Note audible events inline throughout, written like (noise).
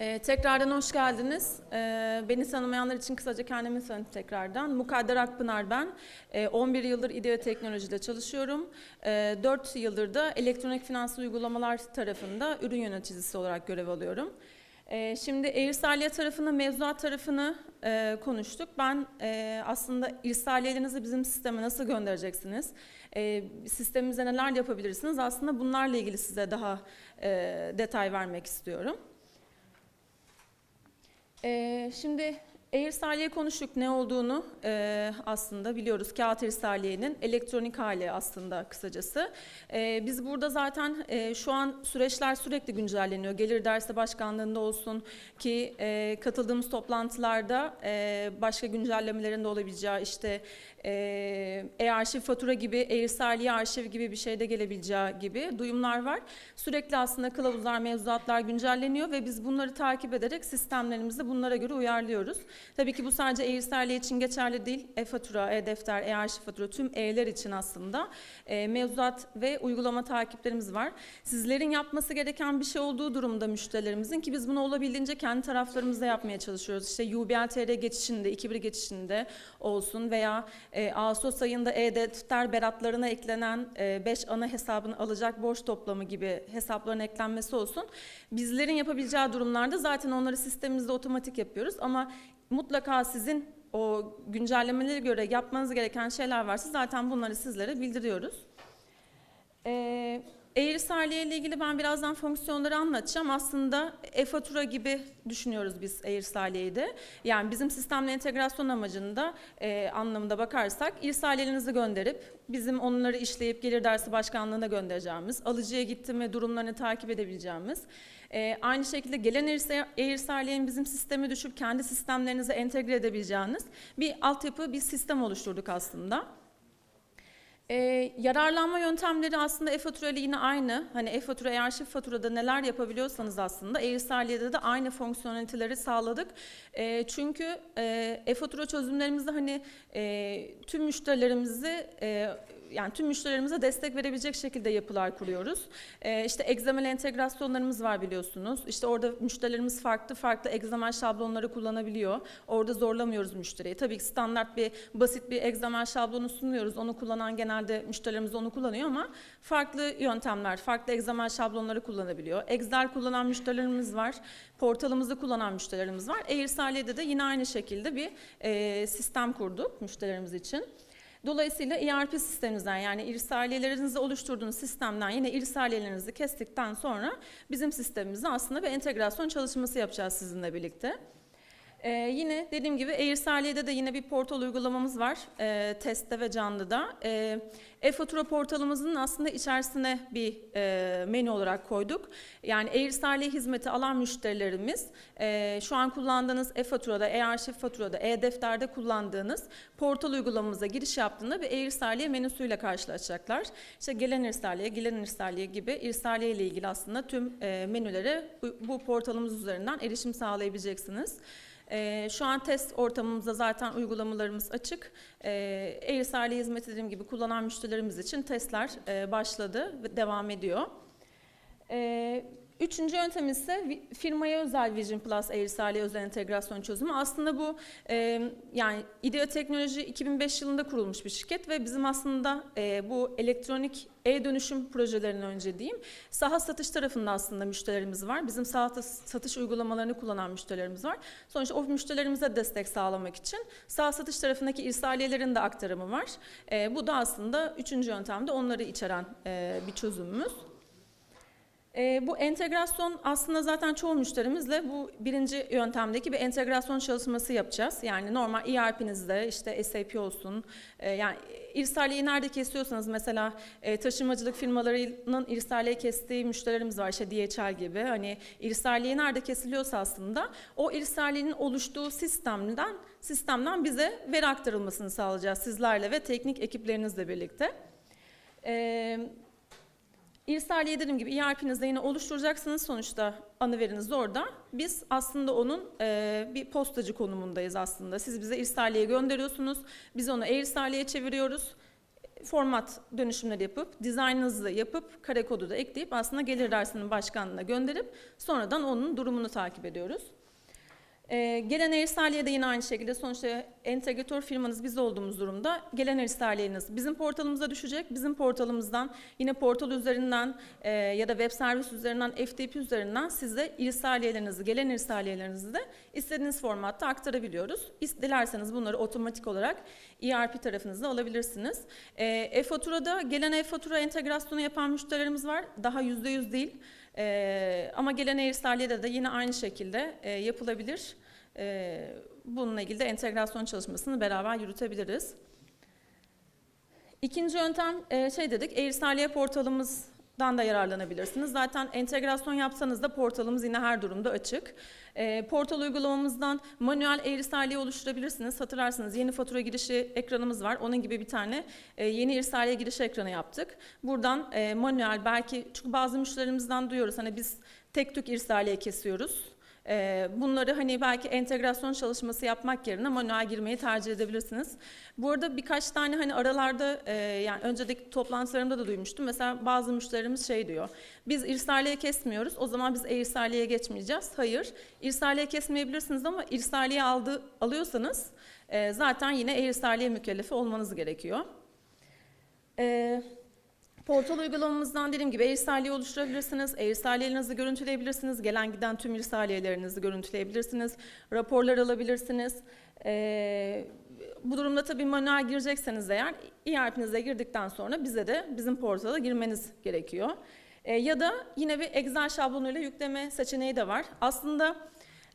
Ee, tekrardan hoş geldiniz. Ee, beni tanımayanlar için kısaca kendimi tanıtayım tekrardan. Mukadder Akpınar ben. Ee, 11 yıldır İDEA Teknoloji'de çalışıyorum. Ee, 4 yıldır da elektronik finansal uygulamalar tarafında ürün yöneticisi olarak görev alıyorum. Ee, şimdi irsaliye tarafını, mevzuat tarafını e, konuştuk. Ben e, aslında irsaliyelerinizi bizim sisteme nasıl göndereceksiniz? E, sistemimize neler yapabilirsiniz? Aslında bunlarla ilgili size daha e, detay vermek istiyorum. Ee, şimdi e-irsaliye konuştuk ne olduğunu e, aslında biliyoruz. Kağıt irsaliyenin elektronik hali aslında kısacası. E, biz burada zaten e, şu an süreçler sürekli güncelleniyor. Gelir derse başkanlığında olsun ki e, katıldığımız toplantılarda e, başka güncellemelerin de olabileceği işte e, e-arşiv fatura gibi, e-irsaliye arşiv gibi bir şeyde gelebileceği gibi duyumlar var. Sürekli aslında kılavuzlar, mevzuatlar güncelleniyor ve biz bunları takip ederek sistemlerimizi bunlara göre uyarlıyoruz. Tabii ki bu sadece e-irsaliye için geçerli değil. E-fatura, e-defter, e-arşiv fatura tüm E'ler için aslında e, mevzuat ve uygulama takiplerimiz var. Sizlerin yapması gereken bir şey olduğu durumda müşterilerimizin ki biz bunu olabildiğince kendi taraflarımızda yapmaya çalışıyoruz. İşte UBL-TR geçişinde, 2.1 geçişinde olsun veya e, Ağustos ayında e-defter beratlarına eklenen 5 ana hesabını alacak borç toplamı gibi hesapların eklenmesi olsun. Bizlerin yapabileceği durumlarda zaten onları sistemimizde otomatik yapıyoruz ama mutlaka sizin o güncellemelere göre yapmanız gereken şeyler varsa zaten bunları sizlere bildiriyoruz. Ee, e-irsaliye ile ilgili ben birazdan fonksiyonları anlatacağım. Aslında e-fatura gibi düşünüyoruz biz e-irsaliyeyi de. Yani bizim sistemle entegrasyon amacında e, anlamında bakarsak irsaliyelerinizi gönderip bizim onları işleyip gelir dersi başkanlığına göndereceğimiz, alıcıya gitti mi durumlarını takip edebileceğimiz, e, aynı şekilde gelen e-irsaliyenin bizim sisteme düşüp kendi sistemlerinize entegre edebileceğiniz bir altyapı, bir sistem oluşturduk aslında. Ee, yararlanma yöntemleri aslında e-fatura ile yine aynı. Hani e-fatura, e-arşiv faturada neler yapabiliyorsanız aslında e-irsaliye'de de aynı fonksiyoneliteleri sağladık. E, çünkü e, e-fatura çözümlerimizde hani e, tüm müşterilerimizi e, yani tüm müşterilerimize destek verebilecek şekilde yapılar kuruyoruz. E, işte egzamel entegrasyonlarımız var biliyorsunuz. İşte orada müşterilerimiz farklı farklı egzamel şablonları kullanabiliyor. Orada zorlamıyoruz müşteriyi. Tabii ki standart bir basit bir egzamel şablonu sunuyoruz. Onu kullanan genelde müşterilerimiz onu kullanıyor ama farklı yöntemler, farklı egzamel şablonları kullanabiliyor. Excel kullanan müşterilerimiz var. Portalımızı kullanan müşterilerimiz var. E-irsaliye'de de yine aynı şekilde bir e, sistem kurduk müşterilerimiz için. Dolayısıyla ERP sisteminizden yani irsaliyelerinizi oluşturduğunuz sistemden yine irsaliyelerinizi kestikten sonra bizim sistemimizde aslında bir entegrasyon çalışması yapacağız sizinle birlikte. Ee, yine dediğim gibi e-irsaliye'de de yine bir portal uygulamamız var. E, testte ve canlıda. E, e-fatura portalımızın aslında içerisine bir e, menü olarak koyduk. Yani e-irsaliye hizmeti alan müşterilerimiz e, şu an kullandığınız e-faturada, e-arşiv faturada, e-defterde kullandığınız portal uygulamamıza giriş yaptığında bir e-irsaliye menüsüyle karşılaşacaklar. İşte gelen irsaliye, gelen irsaliye gibi irsaliye ile ilgili aslında tüm e, menülere bu, bu portalımız üzerinden erişim sağlayabileceksiniz. E, şu an test ortamımızda zaten uygulamalarımız açık. E, e-irsaliye hizmeti dediğim gibi kullanan müşterilerimiz için testler e, başladı ve devam ediyor. E, Üçüncü yöntem ise firmaya özel Vision Plus e-irsaliye özel entegrasyon çözümü. Aslında bu e, yani İDEA Teknoloji 2005 yılında kurulmuş bir şirket ve bizim aslında e, bu elektronik e-dönüşüm projelerinin önce diyeyim saha satış tarafında aslında müşterilerimiz var. Bizim saha satış uygulamalarını kullanan müşterilerimiz var. Sonuçta o müşterilerimize destek sağlamak için saha satış tarafındaki irsaliyelerin de aktarımı var. E, bu da aslında üçüncü yöntemde onları içeren e, bir çözümümüz. E, bu entegrasyon aslında zaten çoğu müşterimizle bu birinci yöntemdeki bir entegrasyon çalışması yapacağız. Yani normal ERP'nizde işte SAP olsun, e, yani irsaliyeyi nerede kesiyorsanız mesela e, taşımacılık firmalarının irsaliye kestiği müşterilerimiz var işte DHL gibi. Hani irsaliye nerede kesiliyorsa aslında o irsaliyenin oluştuğu sistemden sistemden bize veri aktarılmasını sağlayacağız sizlerle ve teknik ekiplerinizle birlikte. Evet. İrsaliye dediğim gibi ERP'nizde yine oluşturacaksınız sonuçta anı veriniz orada. Biz aslında onun e, bir postacı konumundayız aslında. Siz bize irsaliye gönderiyorsunuz. Biz onu e-irsaliye çeviriyoruz. format dönüşümleri yapıp, dizaynınızı yapıp, kare kodu da ekleyip aslında gelir dersinin başkanlığına gönderip sonradan onun durumunu takip ediyoruz. Ee, gelen ersaliye de yine aynı şekilde sonuçta entegratör firmanız biz olduğumuz durumda gelen ersaliyeniz bizim portalımıza düşecek. Bizim portalımızdan yine portal üzerinden e, ya da web servis üzerinden FTP üzerinden size irsaliyelerinizi, gelen irsaliyelerinizi de istediğiniz formatta aktarabiliyoruz. Dilerseniz bunları otomatik olarak ERP tarafınızda alabilirsiniz. E, e-faturada gelen e-fatura entegrasyonu yapan müşterilerimiz var. Daha %100 değil. Ee, ama gelen e-irsaliyede de yine aynı şekilde e, yapılabilir. Ee, bununla ilgili de entegrasyon çalışmasını beraber yürütebiliriz. İkinci yöntem e, şey dedik, e-irsaliye portalımızdan da yararlanabilirsiniz. Zaten entegrasyon yapsanız da portalımız yine her durumda açık. E, portal uygulamamızdan manuel e-irsaliye oluşturabilirsiniz. Hatırlarsınız yeni fatura girişi ekranımız var. Onun gibi bir tane e, yeni irsaliye giriş ekranı yaptık. Buradan e, manuel belki çünkü bazı müşterilerimizden duyuyoruz hani biz tek tük irsaliye kesiyoruz. E, bunları hani belki entegrasyon çalışması yapmak yerine manuel girmeyi tercih edebilirsiniz. Bu arada birkaç tane hani aralarda e, yani önceki toplantılarımda da duymuştum. Mesela bazı müşterilerimiz şey diyor. Biz irsaliye kesmiyoruz. O zaman biz e-irsaliyeye geçmeyeceğiz. Hayır. İrsaliye kesmeyebilirsiniz ama irsaliye aldı alıyorsanız e, zaten yine e-irsaliye mükellefi olmanız gerekiyor. E, Portal uygulamamızdan dediğim gibi e-irsaliye oluşturabilirsiniz, e-irsaliyelerinizi görüntüleyebilirsiniz, gelen giden tüm irsaliyelerinizi görüntüleyebilirsiniz, raporlar alabilirsiniz. Ee, bu durumda tabii manuel girecekseniz eğer ERP'nize girdikten sonra bize de bizim portala girmeniz gerekiyor. Ee, ya da yine bir Excel şablonuyla yükleme seçeneği de var. Aslında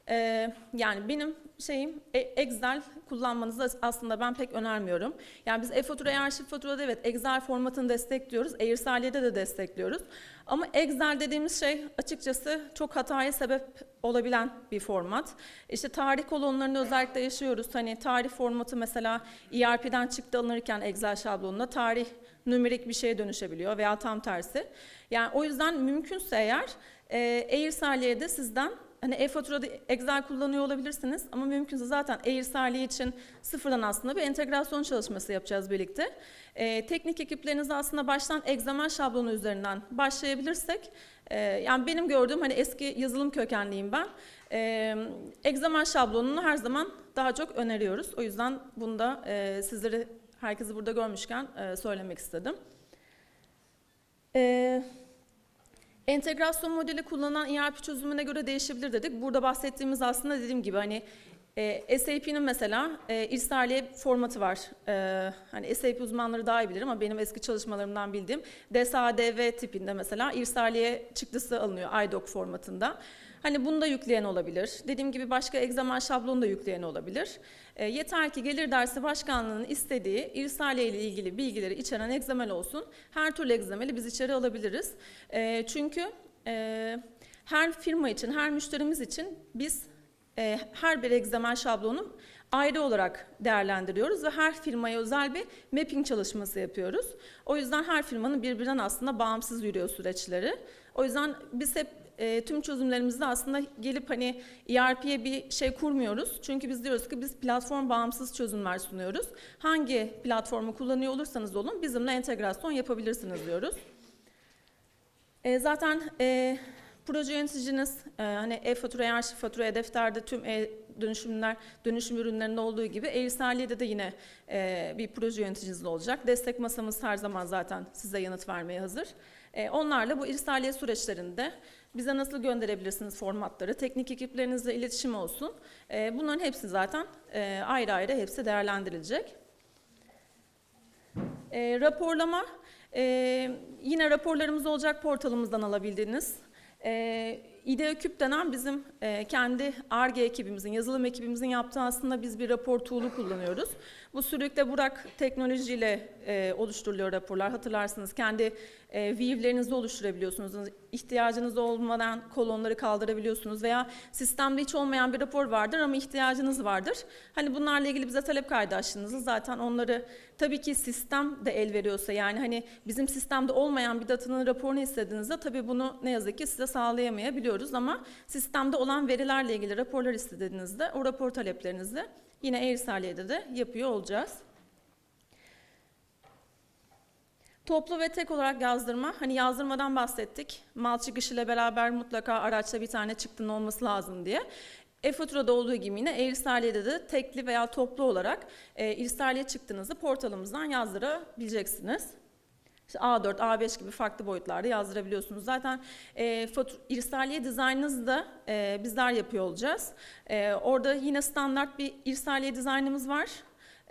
ee, yani benim şeyim e- Excel kullanmanızı aslında ben pek önermiyorum. Yani biz e-fatura, e-arşiv faturada evet Excel formatını destekliyoruz. E-irsaliyede de destekliyoruz. Ama Excel dediğimiz şey açıkçası çok hataya sebep olabilen bir format. İşte tarih kolonlarını özellikle yaşıyoruz. Hani tarih formatı mesela ERP'den çıktı alınırken Excel şablonunda tarih nümerik bir şeye dönüşebiliyor veya tam tersi. Yani o yüzden mümkünse eğer e, e-irsaliyede sizden Hani e-faturada Excel kullanıyor olabilirsiniz ama mümkünse zaten e-irsaliye için sıfırdan aslında bir entegrasyon çalışması yapacağız birlikte. Ee, teknik ekipleriniz aslında baştan egzamen şablonu üzerinden başlayabilirsek, e, yani benim gördüğüm hani eski yazılım kökenliyim ben, e, egzamen şablonunu her zaman daha çok öneriyoruz. O yüzden bunu da e, sizleri, herkesi burada görmüşken e, söylemek istedim. Evet. Entegrasyon modeli kullanılan ERP çözümüne göre değişebilir dedik. Burada bahsettiğimiz aslında dediğim gibi hani e, SAP'nin mesela e, irsaliye formatı var. E, hani SAP uzmanları daha iyi bilir ama benim eski çalışmalarımdan bildiğim DSADV tipinde mesela irsaliye çıktısı alınıyor iDoc formatında. Hani bunu da yükleyen olabilir. Dediğim gibi başka egzaman şablonu da yükleyen olabilir. E, yeter ki gelir dersi başkanlığının istediği irsaliye ile ilgili bilgileri içeren egzamel olsun. Her türlü egzameli biz içeri alabiliriz. E, çünkü e, her firma için, her müşterimiz için biz e, her bir egzamen şablonu ayrı olarak değerlendiriyoruz ve her firmaya özel bir mapping çalışması yapıyoruz. O yüzden her firmanın birbirinden aslında bağımsız yürüyor süreçleri. O yüzden biz hep e, tüm çözümlerimizde aslında gelip hani ERP'ye bir şey kurmuyoruz. Çünkü biz diyoruz ki biz platform bağımsız çözümler sunuyoruz. Hangi platformu kullanıyor olursanız olun bizimle entegrasyon yapabilirsiniz diyoruz. E, zaten e, proje yöneticiniz e, hani e-fatura, e-arşiv fatura, e-defterde tüm e dönüşümler, dönüşüm ürünlerinde olduğu gibi e-irsaliyede de yine e, bir proje yöneticiniz olacak. Destek masamız her zaman zaten size yanıt vermeye hazır. E, onlarla bu irsaliye süreçlerinde bize nasıl gönderebilirsiniz formatları, teknik ekiplerinizle iletişim olsun. E, bunların hepsi zaten e, ayrı ayrı hepsi değerlendirilecek. E, raporlama, e, yine raporlarımız olacak portalımızdan alabildiğiniz. E, İdeoküp denen bizim e, kendi ARGE ekibimizin, yazılım ekibimizin yaptığı aslında biz bir rapor tool'u kullanıyoruz. Bu sürükle Burak teknolojiyle e, oluşturuluyor raporlar. Hatırlarsınız kendi e, view'lerinizi oluşturabiliyorsunuz. İhtiyacınız olmadan kolonları kaldırabiliyorsunuz veya sistemde hiç olmayan bir rapor vardır ama ihtiyacınız vardır. Hani bunlarla ilgili bize talep kaydı açtığınızda zaten onları tabii ki sistem de el veriyorsa yani hani bizim sistemde olmayan bir datanın raporunu istediğinizde tabii bunu ne yazık ki size sağlayamayabiliyoruz ama sistemde olan verilerle ilgili raporlar istediğinizde o rapor taleplerinizi yine e-irsaliyede de yapıyor olacağız. Toplu ve tek olarak yazdırma. Hani yazdırmadan bahsettik. Mal çıkışı ile beraber mutlaka araçta bir tane çıktının olması lazım diye. E-faturada olduğu gibi yine e-irsaliye'de de tekli veya toplu olarak e, irsaliye çıktığınızı portalımızdan yazdırabileceksiniz. İşte A4, A5 gibi farklı boyutlarda yazdırabiliyorsunuz. Zaten e, irsaliye dizaynınızı da e, bizler yapıyor olacağız. E, orada yine standart bir irsaliye dizaynımız var.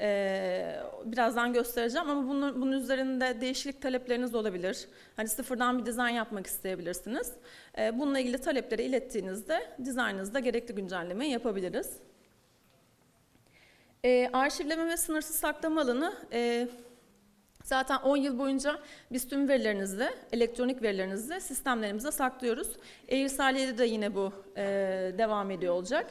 E, birazdan göstereceğim ama bunun, bunun üzerinde değişiklik talepleriniz olabilir. Hani sıfırdan bir dizayn yapmak isteyebilirsiniz. E, bununla ilgili talepleri ilettiğinizde dizaynınızda gerekli güncellemeyi yapabiliriz. E, arşivleme ve sınırsız saklama alanı e, Zaten 10 yıl boyunca biz tüm verilerinizi, elektronik verilerinizi sistemlerimize saklıyoruz. E-İrsaliye'de de yine bu e, devam ediyor olacak.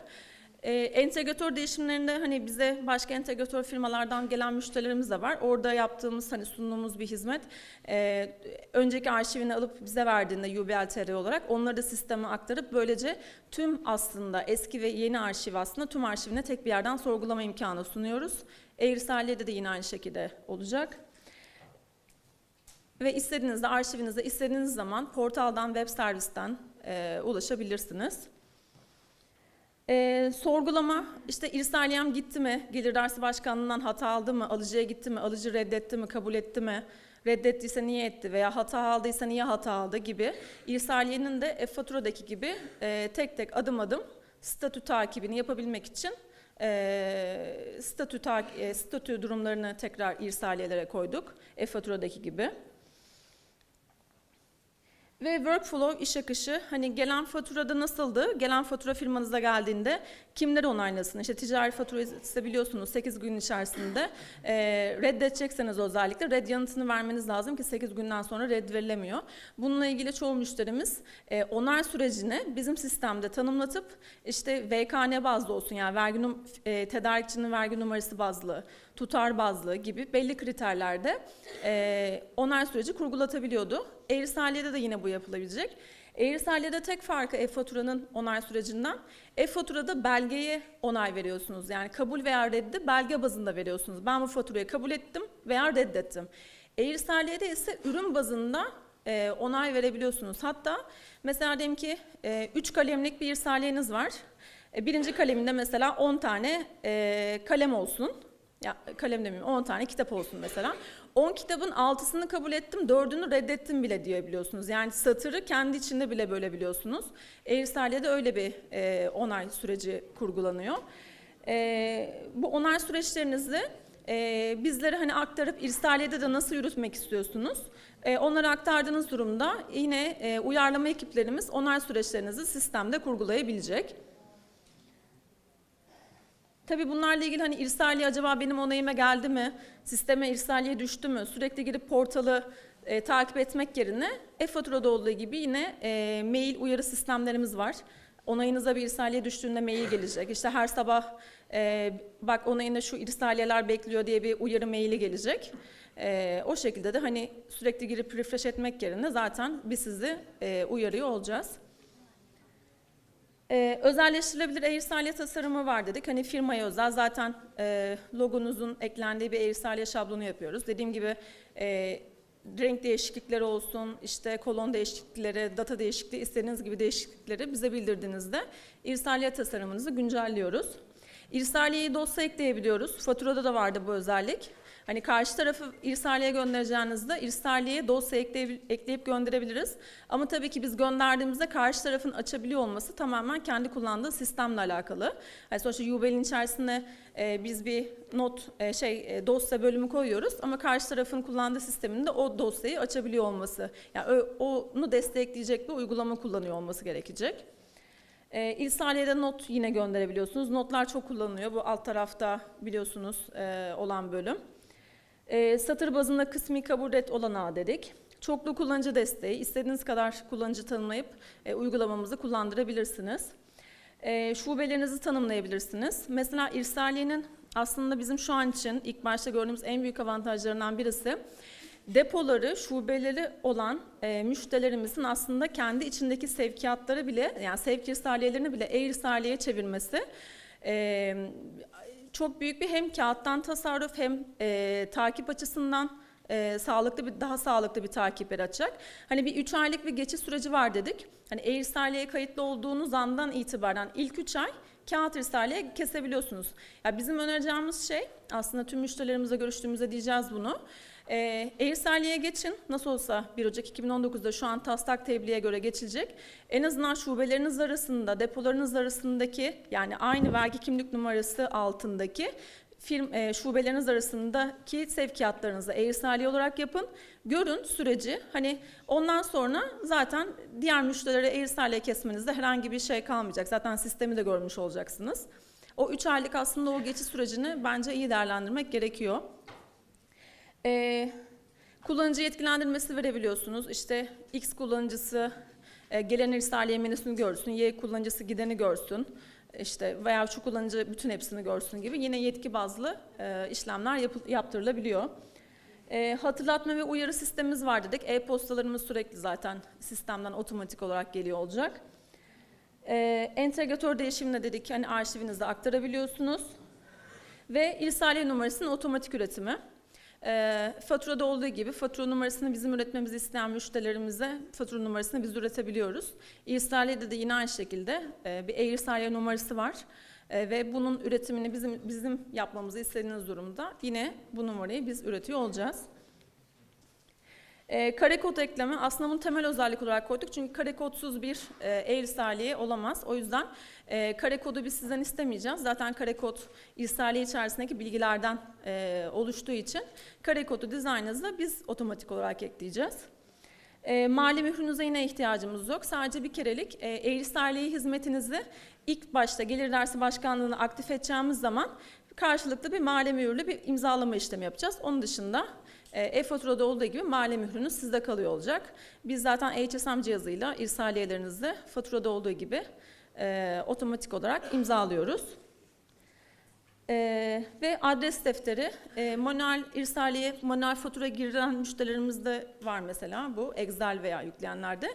E, entegratör değişimlerinde hani bize başka entegratör firmalardan gelen müşterilerimiz de var. Orada yaptığımız hani sunduğumuz bir hizmet e, önceki arşivini alıp bize verdiğinde UBL olarak onları da sisteme aktarıp böylece tüm aslında eski ve yeni arşiv aslında tüm arşivine tek bir yerden sorgulama imkanı sunuyoruz. E-İrsaliye'de de yine aynı şekilde olacak. Ve istediğinizde arşivinizde istediğiniz zaman portaldan, web servisten e, ulaşabilirsiniz. E, sorgulama, işte irsaliyem gitti mi, gelir dersi başkanlığından hata aldı mı, alıcıya gitti mi, alıcı reddetti mi, kabul etti mi, reddettiyse niye etti veya hata aldıysa niye hata aldı gibi. İrsaliyenin de e-faturadaki gibi e, tek tek adım adım statü takibini yapabilmek için e, statü, ta, e, statü durumlarını tekrar irsaliyelere koyduk. E-faturadaki gibi. Ve workflow iş akışı hani gelen faturada nasıldı? Gelen fatura firmanıza geldiğinde kimler onaylasın? İşte ticari fatura ise biliyorsunuz 8 gün içerisinde (laughs) e, reddedecekseniz özellikle red yanıtını vermeniz lazım ki 8 günden sonra red verilemiyor. Bununla ilgili çoğu müşterimiz e, onay sürecini bizim sistemde tanımlatıp işte VKN bazlı olsun yani vergi e, tedarikçinin vergi numarası bazlı, tutar bazlı gibi belli kriterlerde e, onay süreci kurgulatabiliyordu. E-Risale'de de yine bu yapılabilecek. E-Risale'de tek farkı e-faturanın onay sürecinden e-faturada belgeye onay veriyorsunuz. Yani kabul veya reddi belge bazında veriyorsunuz. Ben bu faturayı kabul ettim veya reddettim. E-Risale'de ise ürün bazında e, onay verebiliyorsunuz. Hatta mesela diyelim ki 3 e, kalemlik bir irsaliyeniz var. E, birinci kaleminde mesela 10 tane e, kalem olsun. Ya kalem demeyeyim 10 tane kitap olsun mesela. 10 kitabın 6'sını kabul ettim, 4'ünü reddettim bile diyebiliyorsunuz. Yani satırı kendi içinde bile bölebiliyorsunuz. Eğrisaliye'de öyle bir e, onay süreci kurgulanıyor. E, bu onay süreçlerinizi e, bizlere hani aktarıp irsaliyede de nasıl yürütmek istiyorsunuz? E, onları aktardığınız durumda yine e, uyarlama ekiplerimiz onay süreçlerinizi sistemde kurgulayabilecek. Tabii bunlarla ilgili hani irsaliye acaba benim onayıma geldi mi? Sisteme irsaliye düştü mü? Sürekli girip portalı e, takip etmek yerine e-faturada olduğu gibi yine e, mail uyarı sistemlerimiz var. Onayınıza bir irsaliye düştüğünde mail gelecek. İşte her sabah e, bak onayında şu irsaliyeler bekliyor diye bir uyarı maili gelecek. E, o şekilde de hani sürekli girip refresh etmek yerine zaten biz sizi e, uyarıyor olacağız. Ee, özelleştirilebilir Airsalya tasarımı var dedik. Hani firmaya özel zaten e, logonuzun eklendiği bir Airsalya şablonu yapıyoruz. Dediğim gibi e, renk değişiklikleri olsun, işte kolon değişiklikleri, data değişikliği, istediğiniz gibi değişiklikleri bize bildirdiğinizde Irsalya tasarımınızı güncelliyoruz. İrsaliyeyi dosya ekleyebiliyoruz. Faturada da vardı bu özellik. Hani karşı tarafı irsaliye göndereceğinizde irsaliye dosya ekleyip, ekleyip gönderebiliriz. Ama tabii ki biz gönderdiğimizde karşı tarafın açabiliyor olması tamamen kendi kullandığı sistemle alakalı. Yani sonuçta UBL'in içerisinde e, biz bir not e, şey e, dosya bölümü koyuyoruz ama karşı tarafın kullandığı sisteminde o dosyayı açabiliyor olması. Yani onu destekleyecek bir uygulama kullanıyor olması gerekecek. E, İrsaliye'de not yine gönderebiliyorsunuz. Notlar çok kullanılıyor. Bu alt tarafta biliyorsunuz e, olan bölüm. E, satır bazında kısmi kabul et olanağı dedik. Çoklu kullanıcı desteği, istediğiniz kadar kullanıcı tanımlayıp e, uygulamamızı kullandırabilirsiniz. E, şubelerinizi tanımlayabilirsiniz. Mesela irsaliyenin aslında bizim şu an için ilk başta gördüğümüz en büyük avantajlarından birisi depoları, şubeleri olan e, müşterilerimizin aslında kendi içindeki sevkiyatları bile yani sevk irsaliyelerini bile e-irsaliyeye çevirmesi. E, çok büyük bir hem kağıttan tasarruf hem e, takip açısından e, sağlıklı bir daha sağlıklı bir takip yaratacak. Hani bir 3 aylık bir geçiş süreci var dedik. Hani e-irsaliye kayıtlı olduğunuz andan itibaren ilk 3 ay kağıt irsaliye kesebiliyorsunuz. Ya bizim önereceğimiz şey aslında tüm müşterilerimizle görüştüğümüzde diyeceğiz bunu. E, e-irsaliye geçin. Nasıl olsa 1 Ocak 2019'da şu an taslak tebliğe göre geçilecek. En azından şubeleriniz arasında, depolarınız arasındaki yani aynı vergi kimlik numarası altındaki firm, e, şubeleriniz arasındaki sevkiyatlarınızı e-irsaliye olarak yapın. Görün süreci. Hani ondan sonra zaten diğer müşterilere e-irsaliye kesmenizde herhangi bir şey kalmayacak. Zaten sistemi de görmüş olacaksınız. O 3 aylık aslında o geçiş sürecini bence iyi değerlendirmek gerekiyor. Ee, kullanıcı yetkilendirmesi verebiliyorsunuz. İşte X kullanıcısı e, gelen irsaliye menüsünü görsün, Y kullanıcısı gideni görsün. İşte veya şu kullanıcı bütün hepsini görsün gibi yine yetki bazlı e, işlemler yap- yaptırılabiliyor. E, hatırlatma ve uyarı sistemimiz var dedik. E-postalarımız sürekli zaten sistemden otomatik olarak geliyor olacak. E, entegratör değişimine dedik hani arşivinize aktarabiliyorsunuz. Ve irsaliye numarasının otomatik üretimi. E, faturada olduğu gibi fatura numarasını bizim üretmemizi isteyen müşterilerimize fatura numarasını biz üretebiliyoruz. İrsaliyede de yine aynı şekilde e, bir e-irsaliye numarası var. E, ve bunun üretimini bizim bizim yapmamızı istediğiniz durumda yine bu numarayı biz üretiyor olacağız. E, kare kod ekleme aslında bunu temel özellik olarak koyduk çünkü kare kodsuz bir e, e-irsaliye olamaz. O yüzden e, kare kodu biz sizden istemeyeceğiz. Zaten kare kod irsaliye içerisindeki bilgilerden e, oluştuğu için kare kodu dizaynınızda biz otomatik olarak ekleyeceğiz. E, mali mührünüze yine ihtiyacımız yok. Sadece bir kerelik e, e-irsaliye hizmetinizi ilk başta gelir dersi başkanlığını aktif edeceğimiz zaman karşılıklı bir mali mühürlü bir imzalama işlemi yapacağız. Onun dışında e-faturada olduğu gibi mali mührünüz sizde kalıyor olacak. Biz zaten HSM cihazıyla irsaliyelerinizi faturada olduğu gibi e, otomatik olarak imzalıyoruz. E, ve adres defteri, e, manuel irsaliye, manuel fatura giren müşterilerimizde var mesela bu Excel veya yükleyenlerde.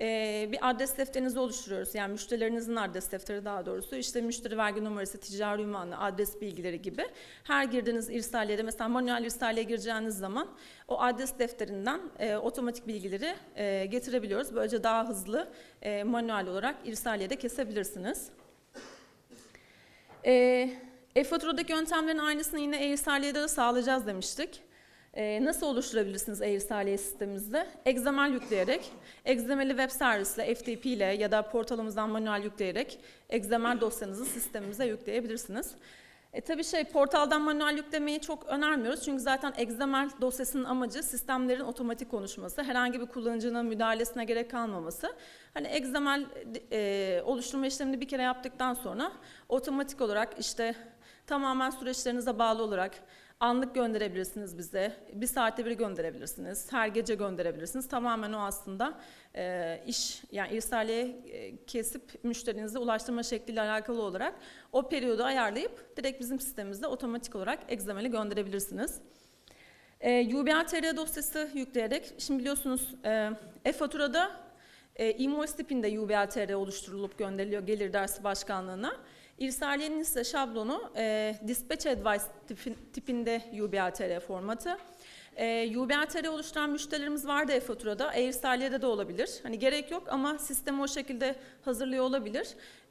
E, bir adres defterinizi oluşturuyoruz. Yani müşterilerinizin adres defteri daha doğrusu. İşte müşteri vergi numarası, ticari ünvanı, adres bilgileri gibi. Her girdiğiniz irsaliyede mesela manuel irsaliye gireceğiniz zaman o adres defterinden e, otomatik bilgileri e, getirebiliyoruz. Böylece daha hızlı e, manuel olarak irsaliyede kesebilirsiniz. E, e-faturadaki yöntemlerin aynısını yine e-irsaliyede de sağlayacağız demiştik. Ee, nasıl oluşturabilirsiniz e-irsaliye sistemimizde? XML yükleyerek, XML'i web servisle, FTP ile ya da portalımızdan manuel yükleyerek XML dosyanızı sistemimize yükleyebilirsiniz. E tabii şey portaldan manuel yüklemeyi çok önermiyoruz çünkü zaten XML dosyasının amacı sistemlerin otomatik konuşması, herhangi bir kullanıcının müdahalesine gerek kalmaması. Hani XML e, oluşturma işlemini bir kere yaptıktan sonra otomatik olarak işte tamamen süreçlerinize bağlı olarak anlık gönderebilirsiniz bize. Bir saatte bir gönderebilirsiniz. Her gece gönderebilirsiniz. Tamamen o aslında e, iş yani irsaliye e, kesip müşterinize ulaştırma şekliyle alakalı olarak o periyodu ayarlayıp direkt bizim sistemimizde otomatik olarak XML'i gönderebilirsiniz. E, UBR dosyası yükleyerek, şimdi biliyorsunuz e, e-faturada e, invoice tipinde UBR oluşturulup gönderiliyor gelir dersi başkanlığına. İrsaliyenin ise şablonu e, Dispatch Advice tipinde UBRTR formatı. E, UBRTR oluşturan müşterilerimiz vardı e-faturada, e-irsaliyede de olabilir. Hani gerek yok ama sistemi o şekilde hazırlıyor olabilir.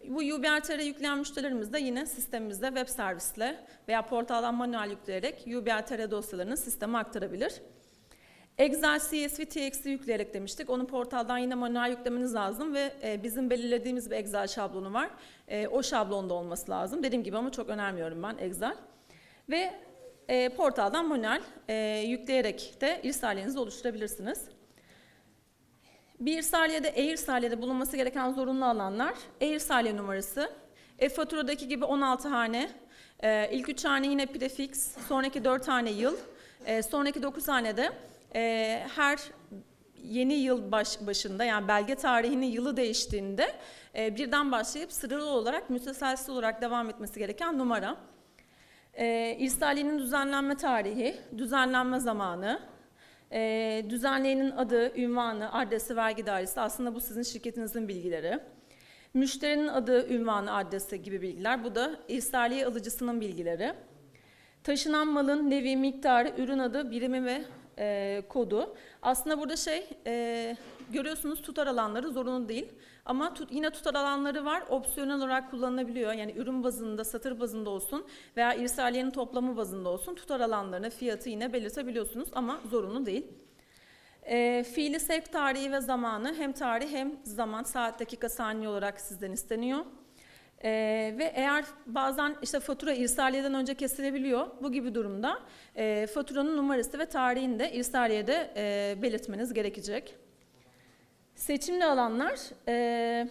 Bu UBRTR yükleyen müşterilerimiz de yine sistemimizde web servisle veya portaldan manuel yükleyerek UBRTR dosyalarını sisteme aktarabilir. Excel, CSV, TXT yükleyerek demiştik. Onu portaldan yine manuel yüklemeniz lazım ve e, bizim belirlediğimiz bir Excel şablonu var. E, o şablonda olması lazım. Dediğim gibi ama çok önermiyorum ben Excel. Ve e, portaldan manuel e, yükleyerek de irsaliyenizi oluşturabilirsiniz. Bir irsaliyede, e-irsaliyede bulunması gereken zorunlu alanlar, e-irsaliye numarası, e-faturadaki gibi 16 hane, e, ilk 3 hane yine prefix, sonraki 4 hane yıl, e, sonraki 9 hanede e, her yeni yıl baş, başında yani belge tarihinin yılı değiştiğinde e, birden başlayıp sıralı olarak müteselsiz olarak devam etmesi gereken numara. E, irsaliyenin düzenlenme tarihi, düzenlenme zamanı, e, düzenleyenin adı, ünvanı, adresi, vergi dairesi aslında bu sizin şirketinizin bilgileri. Müşterinin adı, ünvanı, adresi gibi bilgiler. Bu da irsaliye alıcısının bilgileri. Taşınan malın nevi, miktarı, ürün adı, birimi ve e, kodu. Aslında burada şey e, görüyorsunuz tutar alanları zorunlu değil. Ama tut, yine tutar alanları var. Opsiyonel olarak kullanılabiliyor. Yani ürün bazında, satır bazında olsun veya irsaliyenin toplamı bazında olsun tutar alanlarını, fiyatı yine belirtebiliyorsunuz ama zorunlu değil. E, fiili sevk tarihi ve zamanı hem tarih hem zaman, saat, dakika, saniye olarak sizden isteniyor. E, ve eğer bazen işte fatura irsaliyeden önce kesilebiliyor. Bu gibi durumda e, faturanın numarası ve tarihini de irsaliyede e, belirtmeniz gerekecek. Seçimli alanlar, e,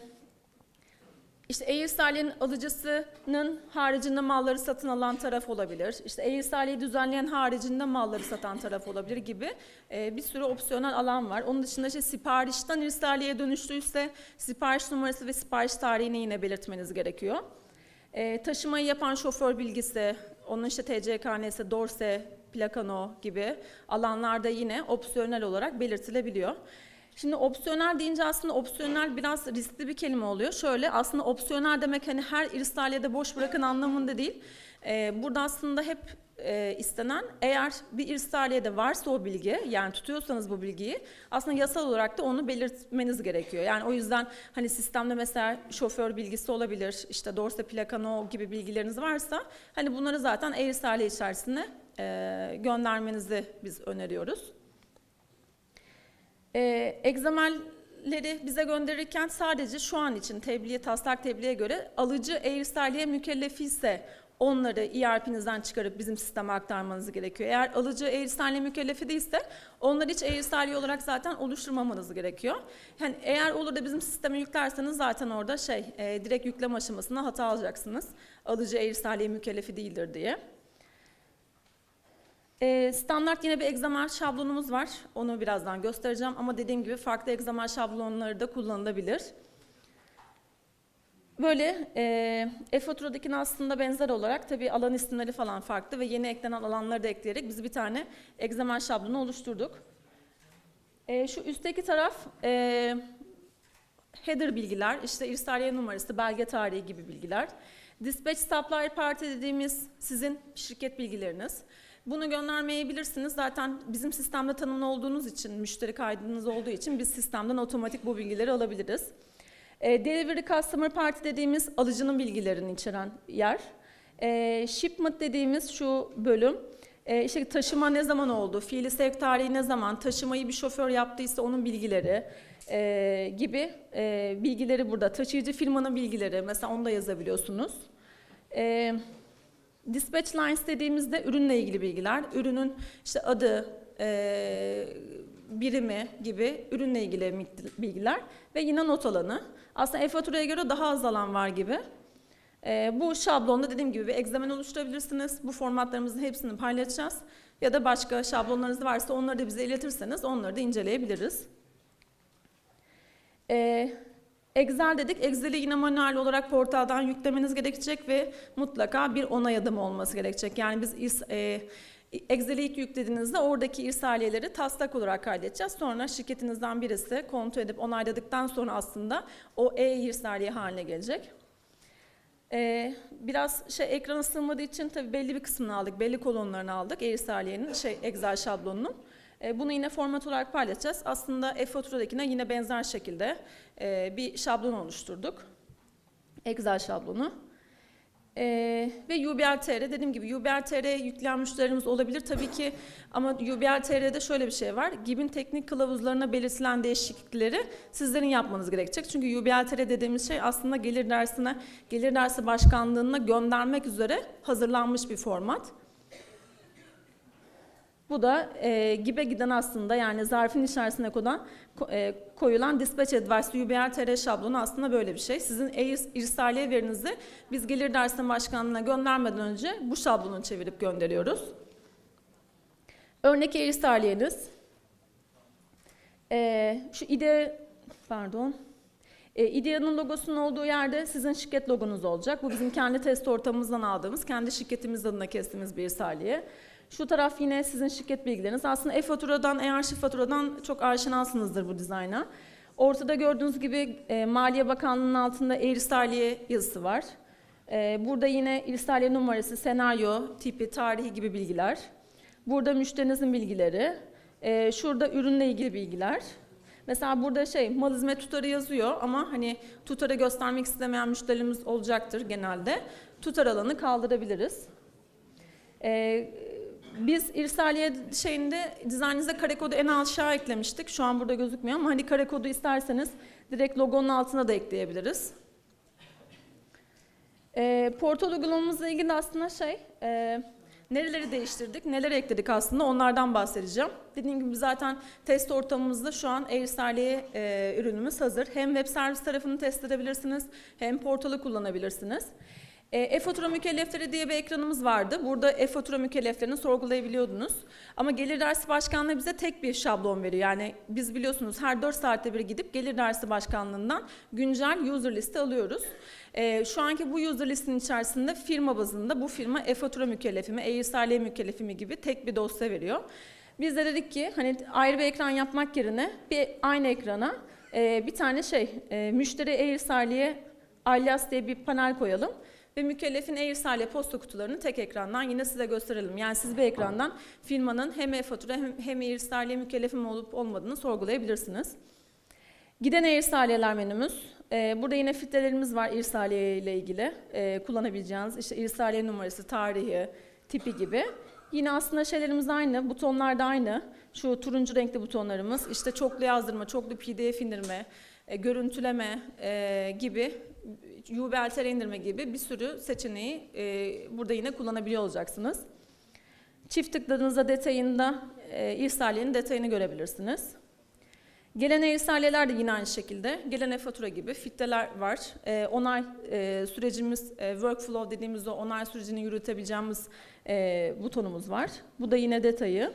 işte e-irsaliyenin alıcısının haricinde malları satın alan taraf olabilir. İşte e-irsaliyeyi düzenleyen haricinde malları satan taraf olabilir gibi e, bir sürü opsiyonel alan var. Onun dışında işte siparişten irsaliyeye dönüştüyse sipariş numarası ve sipariş tarihini yine belirtmeniz gerekiyor. E, taşımayı yapan şoför bilgisi, onun işte TCKN'si, Dorse, Plakano gibi alanlarda yine opsiyonel olarak belirtilebiliyor. Şimdi opsiyonel deyince aslında opsiyonel biraz riskli bir kelime oluyor. Şöyle aslında opsiyonel demek hani her irsaliyede boş bırakın anlamında değil. Ee, burada aslında hep e, istenen eğer bir irsaliyede varsa o bilgi yani tutuyorsanız bu bilgiyi aslında yasal olarak da onu belirtmeniz gerekiyor. Yani o yüzden hani sistemde mesela şoför bilgisi olabilir işte dorse plakano gibi bilgileriniz varsa hani bunları zaten e-irsaliye içerisine e, göndermenizi biz öneriyoruz. Ee, egzamelleri bize gönderirken sadece şu an için tebliğe, taslak tebliğe göre alıcı e-irsaliye mükellefi ise onları ERP'nizden çıkarıp bizim sisteme aktarmanız gerekiyor. Eğer alıcı e-irsaliye mükellefi değilse onları hiç e-irsaliye olarak zaten oluşturmamanız gerekiyor. Yani eğer olur da bizim sisteme yüklerseniz zaten orada şey e, direkt yükleme aşamasında hata alacaksınız. Alıcı e-irsaliye mükellefi değildir diye. E, standart yine bir egzamer şablonumuz var. Onu birazdan göstereceğim ama dediğim gibi farklı egzamer şablonları da kullanılabilir. Böyle e, e-faturadakine aslında benzer olarak tabii alan isimleri falan farklı ve yeni eklenen alanları da ekleyerek biz bir tane egzamer şablonu oluşturduk. E, şu üstteki taraf e, header bilgiler, işte irsaliye numarası, belge tarihi gibi bilgiler. Dispatch Supplier Party dediğimiz sizin şirket bilgileriniz. Bunu göndermeyebilirsiniz. Zaten bizim sistemde tanımlı olduğunuz için, müşteri kaydınız olduğu için biz sistemden otomatik bu bilgileri alabiliriz. E, delivery Customer Party dediğimiz alıcının bilgilerini içeren yer. E, shipment dediğimiz şu bölüm. E, işte taşıma ne zaman oldu, fiili sevk tarihi ne zaman, taşımayı bir şoför yaptıysa onun bilgileri e, gibi e, bilgileri burada. Taşıyıcı firmanın bilgileri, mesela onu da yazabiliyorsunuz. E, Dispatch lines dediğimizde ürünle ilgili bilgiler, ürünün işte adı, e, birimi gibi ürünle ilgili bilgiler ve yine not alanı. Aslında e-faturaya göre daha az alan var gibi. E, bu şablonda dediğim gibi bir egzamen oluşturabilirsiniz. Bu formatlarımızın hepsini paylaşacağız. Ya da başka şablonlarınız varsa onları da bize iletirseniz onları da inceleyebiliriz. E, Excel dedik. Excel'i yine manuel olarak portaldan yüklemeniz gerekecek ve mutlaka bir onay adımı olması gerekecek. Yani biz e, Excel'i ilk yüklediğinizde oradaki irsaliyeleri taslak olarak kaydedeceğiz. Sonra şirketinizden birisi kontrol edip onayladıktan sonra aslında o e-irsaliye haline gelecek. Ee, biraz şey ekrana sığmadığı için tabii belli bir kısmını aldık, belli kolonlarını aldık e-irsaliyenin şey Excel şablonunun. E, bunu yine format olarak paylaşacağız. Aslında e-faturadakine yine benzer şekilde e, bir şablon oluşturduk. Excel şablonu. Ee, ve UBL-TR dediğim gibi UBL-TR yükleyen müşterilerimiz olabilir tabii ki ama UBL-TR'de şöyle bir şey var. GİB'in teknik kılavuzlarına belirtilen değişiklikleri sizlerin yapmanız gerekecek. Çünkü UBL-TR dediğimiz şey aslında gelir dersine, gelir dersi başkanlığına göndermek üzere hazırlanmış bir format. Bu da e, GİB'e giden aslında yani zarfın içerisine koyulan, e, koyulan Dispatch Advice UBR şablonu aslında böyle bir şey. Sizin irsaliye verinizi biz gelir dersinin başkanlığına göndermeden önce bu şablonu çevirip gönderiyoruz. Örnek irsaliyeniz. E, şu ide pardon e, İDEA'nın logosunun olduğu yerde sizin şirket logonuz olacak. Bu bizim kendi test ortamımızdan aldığımız, kendi şirketimiz adına kestiğimiz bir irsaliye. Şu taraf yine sizin şirket bilgileriniz. Aslında e-faturadan, e-arşiv faturadan çok aşinasınızdır bu dizayna. Ortada gördüğünüz gibi e, Maliye Bakanlığı'nın altında e-irsaliye yazısı var. E, burada yine irsaliye numarası, senaryo, tipi, tarihi gibi bilgiler. Burada müşterinizin bilgileri. Ee, şurada ürünle ilgili bilgiler. Mesela burada şey mal hizmet tutarı yazıyor ama hani tutarı göstermek istemeyen müşterilerimiz olacaktır genelde. Tutar alanı kaldırabiliriz. Ee, biz irsaliye şeyinde dizaynınızda kare kodu en aşağı eklemiştik. Şu an burada gözükmüyor ama hani kare kodu isterseniz direkt logonun altına da ekleyebiliriz. Ee, portal uygulamamızla ilgili aslında şey, e, nereleri değiştirdik, neler ekledik aslında onlardan bahsedeceğim. Dediğim gibi zaten test ortamımızda şu an Airsaliye e, ürünümüz hazır. Hem web servis tarafını test edebilirsiniz, hem portalı kullanabilirsiniz. E, E-fatura mükellefleri diye bir ekranımız vardı. Burada e-fatura mükelleflerini sorgulayabiliyordunuz. Ama Gelir Dersi Başkanlığı bize tek bir şablon veriyor. Yani biz biliyorsunuz her 4 saatte bir gidip Gelir Dersi Başkanlığı'ndan güncel user liste alıyoruz. E, şu anki bu user listenin içerisinde firma bazında bu firma e-fatura mükellefi mi, e-irsaliye mükellefi mi gibi tek bir dosya veriyor. Biz de dedik ki hani ayrı bir ekran yapmak yerine bir aynı ekrana e, bir tane şey e, müşteri e-irsaliye alias diye bir panel koyalım ve mükellefin e-irsaliye posta kutularını tek ekrandan yine size gösterelim. Yani siz bir ekrandan firmanın hem e-fatura hem, hem e-irsaliye mükellefim olup olmadığını sorgulayabilirsiniz. Giden e-irsaliyeler menümüz. Ee, burada yine filtrelerimiz var irsaliye ile ilgili. Ee, kullanabileceğiniz işte irsaliye numarası, tarihi, tipi gibi. Yine aslında şeylerimiz aynı, butonlar da aynı. Şu turuncu renkli butonlarımız, işte çoklu yazdırma, çoklu pdf indirme, e, görüntüleme e, gibi, UBLTR indirme gibi bir sürü seçeneği e, burada yine kullanabiliyor olacaksınız. Çift tıkladığınızda detayında e, irsaliyenin detayını görebilirsiniz. Gelen e-irsaliyeler de yine aynı şekilde. Gelen e-fatura gibi filtreler var. E, onay e, sürecimiz, e, workflow dediğimiz o onay sürecini yürütebileceğimiz e, butonumuz var. Bu da yine detayı.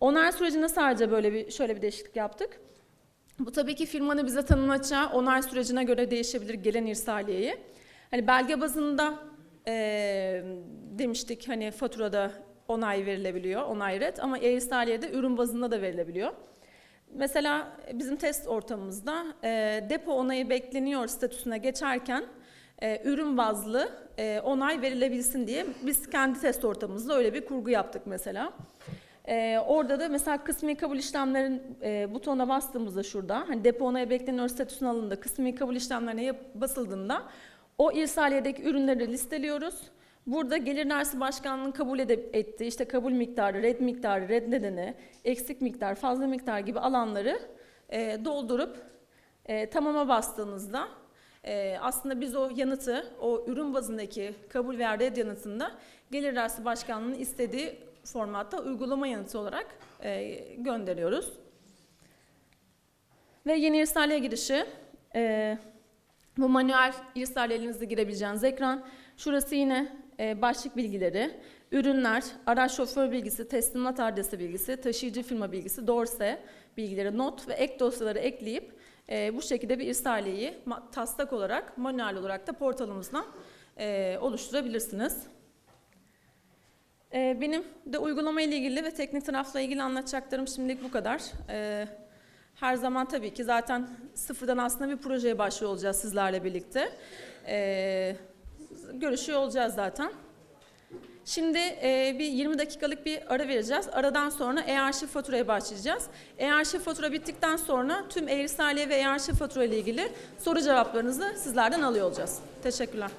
Onay sürecinde sadece böyle bir şöyle bir değişiklik yaptık. Bu tabii ki firmanın bize tanımlayacağı onay sürecine göre değişebilir gelen irsaliyeyi. Hani belge bazında e, demiştik hani faturada onay verilebiliyor, onay red ama e-irsaliyede ürün bazında da verilebiliyor. Mesela bizim test ortamımızda e, depo onayı bekleniyor statüsüne geçerken e, ürün bazlı e, onay verilebilsin diye biz kendi test ortamımızda öyle bir kurgu yaptık mesela. E, orada da mesela kısmi kabul işlemlerin e, butonuna bastığımızda şurada hani depo onayı bekleniyor statüsüne alındığında kısmi kabul işlemlerine yap- basıldığında o irsaliyedeki ürünleri listeliyoruz. Burada Gelir Dersi Başkanlığı'nın kabul edip ettiği işte kabul miktarı, red miktarı, red nedeni, eksik miktar, fazla miktar gibi alanları e, doldurup e, tamama bastığınızda e, aslında biz o yanıtı, o ürün bazındaki kabul veya red yanıtında Gelir Dersi Başkanlığı'nın istediği formatta uygulama yanıtı olarak e, gönderiyoruz. Ve yeni irsaliye girişi. E, bu manuel irsaliyelerinizde girebileceğiniz ekran. Şurası yine e, başlık bilgileri, ürünler, araç şoför bilgisi, teslimat adresi bilgisi, taşıyıcı firma bilgisi, dorse bilgileri, not ve ek dosyaları ekleyip e, bu şekilde bir irsaliyeyi taslak olarak, manuel olarak da portalımızdan e, oluşturabilirsiniz. E, benim de uygulama ile ilgili ve teknik tarafla ilgili anlatacaklarım şimdilik bu kadar. E, her zaman tabii ki zaten sıfırdan aslında bir projeye başlıyor olacağız sizlerle birlikte. E, görüşüyor olacağız zaten. Şimdi e, bir 20 dakikalık bir ara vereceğiz. Aradan sonra e-arşiv faturaya başlayacağız. E-arşiv fatura bittikten sonra tüm e-irsaliye ve e-arşiv fatura ile ilgili soru cevaplarınızı sizlerden alıyor olacağız. Teşekkürler.